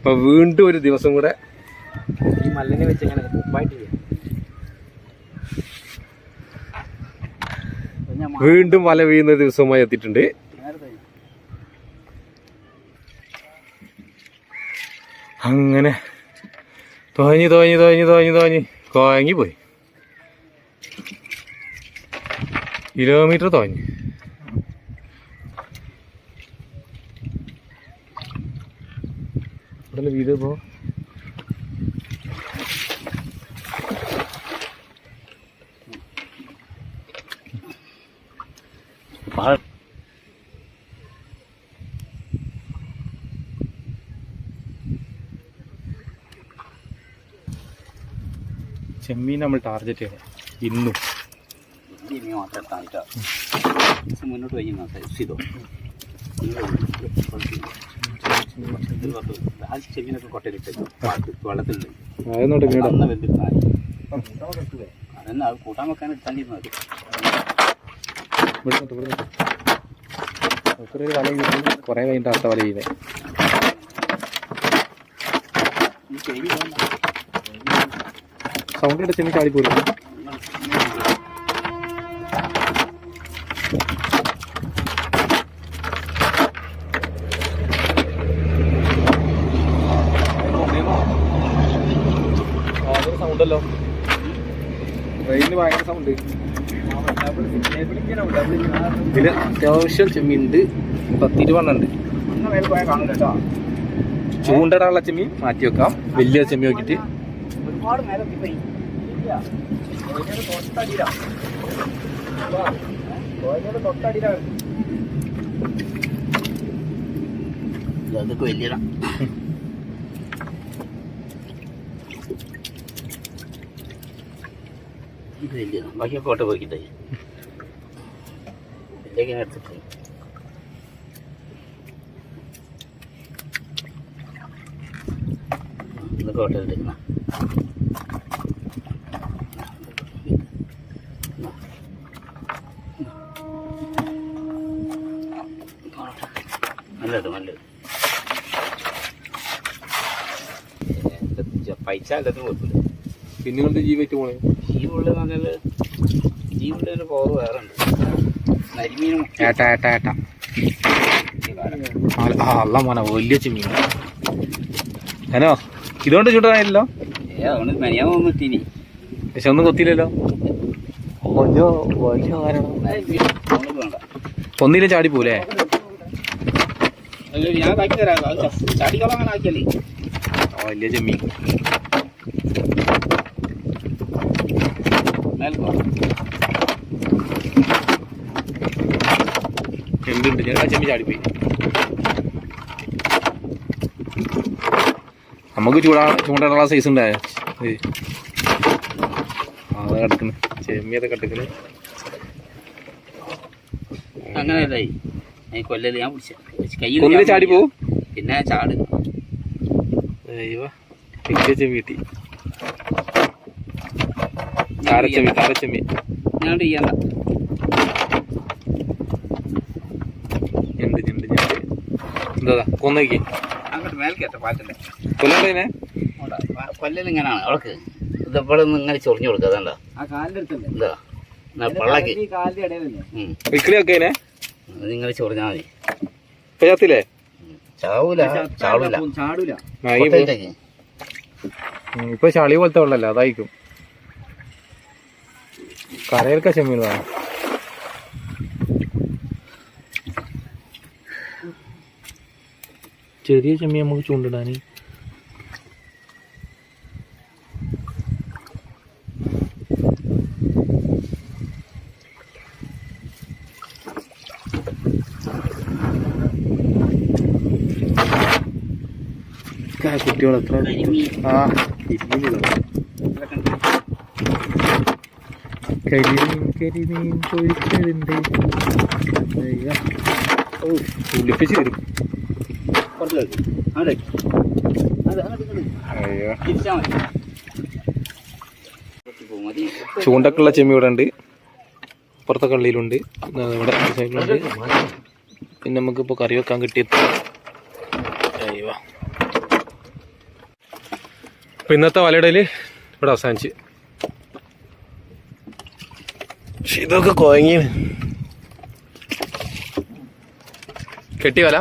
അപ്പൊ വീണ്ടും ഒരു ദിവസം കൂടെ ഈ മല്ലനെ വെച്ച് എങ്ങനെ ഉപ്പായിട്ട് ചെയ്യാം. വീണ്ടും മല വീഴുന്ന ദിവസവുമായി എത്തിയിട്ടുണ്ട്. അങ്ങനെ തോഞ്ഞു തോഞ്ഞു തോഞ്ഞു തോഞ്ഞു തോഞ്ഞു കോങ്ങി പോയി കിലോമീറ്റർ തോന്നി ഇവിടെ വീട് ഇപ്പോൾ ചെമ്മീൻ നമ്മൾ ടാർഗറ്റ് ചെയ്യണം. ഇന്നും. ഇനി മാത്രം മുന്നോട്ട് പോയി ചെയ്തോ ആ ചെമ്മീനൊക്കെ കൊട്ടയിലിട്ട് വെള്ളത്തിലുണ്ട് അതൊന്നും അത് കൂട്ടാൻ വെക്കാൻ എടുത്താണ്ടിരുന്നത് വല വീഴും കുറേ കഴിഞ്ഞിട്ട് അടുത്ത വല പോകണ്ട. സൗണ്ട് ഇട ചെമ്മീൻ സൗണ്ടല്ലോ ട്രെയിനിന് ഭയങ്കര സൗണ്ട് ഇതിൽ അത്യാവശ്യം ചെമ്മീനുണ്ട്. കാണില്ല കേട്ടോ ചൂണ്ടടാനുള്ള ചെമ്മീൻ മാറ്റി വെക്കാം. വലിയ ചെമ്മീൻ ഒരുപാട് മേലെ പോയി ഇത് ബാക്കി കോട്ട പോയിക്കിട്ടേ. എടുത്തിട്ട് ഇത് എടുക്കുന്ന നല്ലത് പൈസ അല്ലാതെ കുഴപ്പമില്ല. പിന്നെ കൊണ്ട് ജീവിച്ചു പോണേ? ജീവുള്ള നല്ല ജീവുള്ളതിന് പവർ വേറെ ഉണ്ട്. നരിമീനും ഏട്ട ഏട്ട ഏട്ട. അല്ല മോനെ വലിയ ചെമ്മീൻ. ഹനോ ഇതുകൊണ്ട് ചൂടായില്ലല്ലോ ഏ അതുകൊണ്ട് പക്ഷെ ഒന്നും കൊത്തിയില്ലല്ലോ? വലിയ വലിയ കാരണം ഒന്നിലും ചാടി ആക്കിയല്ലേ വലിയ ചെമ്മീൻ. എന്തുണ്ട് ഞാൻ ആ ചെമ്മീൻ ചാടിപ്പോയി. നമുക്ക് ചൂടാ ചൂണ്ടാനുള്ള സൈസ് ഉണ്ടായ അത് കിടക്കുന്നു ചെമ്മിയത് കിടക്കുന്നു അങ്ങനെ കൊല്ലല് ഞാൻ പിടിച്ച. ചാടി പോവും? പിന്നെ ചാട്. ചെമ്മി കിട്ടി. കാരച്ചെമ്മി കാരച്ചെമ്മി. ഞാൻ ചെയ്യണ്ട എന്താ കൊന്നേക്ക്. അങ്ങോട്ട് മേൽക്കേറ്റ പാറ്റല്ലേ നിന്ന് ഇങ്ങനെ ചൊറിഞ്ഞു കൊടുക്കുക ആ കാലിന്റെ അടുത്തല്ലേ എന്താ പള്ളക്ക്. ഇടയിലല്ലേ ചൊറിഞ്ഞാൽ മതി. ചാവൂല ചാവൂല. ചാടൂല. ഇപ്പൊ ചളി പോലത്തെ വെള്ളല്ല അതായിരിക്കും. കരയിലൊക്കെ ചെമ്മീൻ വേണം. ചെറിയ ചെമ്മി നമുക്ക് ചൂണ്ടിടാൻ കുട്ടികൾ എത്ര ആ കരിമീൻ കരിമീൻ കരിമീൻ പൊരിച്ചതുണ്ട്. അയ്യ. ഓ ഉള്ളിപ്പിച്ച് വരും അവിടെ. ചൂണ്ടക്കുള്ള ചെമ്മി ഇവിടെ ഉണ്ട്. പുറത്തെ കള്ളിയിലുണ്ട്. ഇവിടെ സൈഡിലുണ്ട്. പിന്നെ നമുക്ക് നമുക്കിപ്പോൾ കറി വെക്കാൻ കിട്ടിയത് അപ്പൊ ഇന്നത്തെ വലയിടയിൽ ഇവിടെ അവസാനിച്ച്. പക്ഷെ ഇതൊക്കെ കുഴങ്ങി കെട്ടി വല?